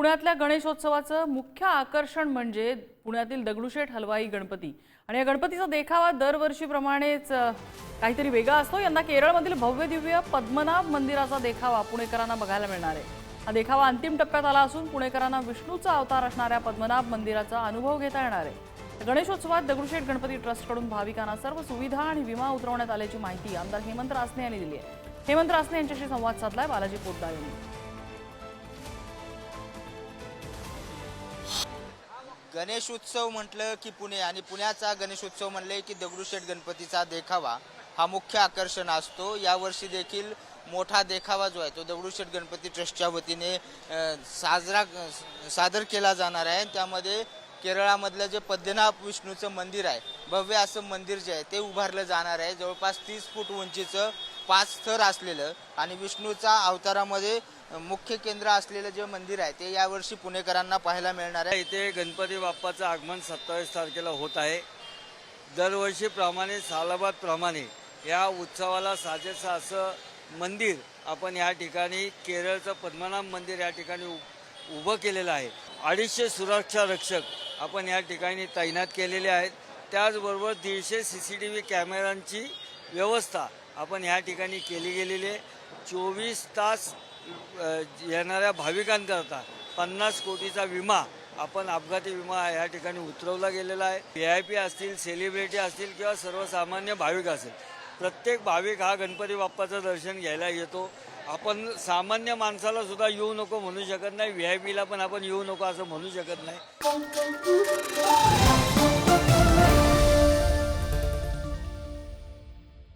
पुण्यातल्या गणेशोत्सवाचं मुख्य आकर्षण म्हणजे पुण्यातील दगडूशेठ हलवाई गणपती. आणि या गणपतीचा देखावा दरवर्षीप्रमाणेच काहीतरी वेगळा असतो. यंदा केरळमधील भव्य दिव्य पद्मनाभ मंदिराचा देखावा पुणेकरांना बघायला मिळणार आहे. हा देखावा अंतिम टप्प्यात आला असून पुणेकरांना विष्णूचा अवतार असणाऱ्या पद्मनाभ मंदिराचा अनुभव घेता येणार आहे. गणेशोत्सवात दगडूशेठ गणपती ट्रस्टकडून भाविकांना सर्व सुविधा आणि विमा उतरवण्यात आल्याची माहिती आमदार हेमंत रासने यांनी दिली आहे. हेमंत रासने यांच्याशी संवाद साधलाय. बालाजी पोद्दार यांनी. गणेश उत्सव म्हटलं की पुणे आणि पुण्याचा गणेश उत्सव म्हणले की दगडूशेठ गणपतीचा देखावा हा मुख्य आकर्षण असतो. यावर्षी देखील मोठा देखावा जो आहे तो दगडूशेठ गणपती ट्रस्टच्या वतीने साजरा सादर केला जाणार आहे. त्यामध्ये केरळामधलं जे पद्मनाभ विष्णूचं मंदिर आहे भव्य असं मंदिर जे आहे ते उभारलं जाणार आहे. जवळपास तीस फूट उंचीचं पाच थर असलेलं आणि विष्णूचा अवतारामध्ये मुख्य केंद्र असलेलं जे मंदिर आहे ते यावर्षी पुणेकरांना पाहायला मिळणार आहे. इथे गणपती बाप्पाचं आगमन सत्तावीस तारखेला होत आहे. दरवर्षीप्रमाणे सालाबादप्रमाणे या उत्सवाला साजेसं असं मंदिर आपण या ठिकाणी केरळचं पद्मनाभ मंदिर या ठिकाणी उ- उभं केलेलं आहे. अडीचशे सुरक्षा रक्षक आपण या ठिकाणी तैनात केलेले आहेत. त्याचबरोबर दीडशे सी सी टी व्ही कॅमेऱ्यांची व्यवस्था आपण या ठिकाणी केली गेलेली आहे. चोवीस तास येणाऱ्या भाविकांकरता पन्नास कोटीचा विमा आपण अपघाती विमा या ठिकाणी उतरवला गेलेला आहे. व्ही आय पी असतील सेलिब्रिटी असतील किंवा सर्वसामान्य भाविक असेल प्रत्येक भाविक हा गणपती बाप्पाचं दर्शन घ्यायला येतो. आपण सामान्य माणसाला सुद्धा येऊ नको म्हणू शकत नाही व्ही आय पीला पण आपण येऊ नको असं म्हणू शकत नाही.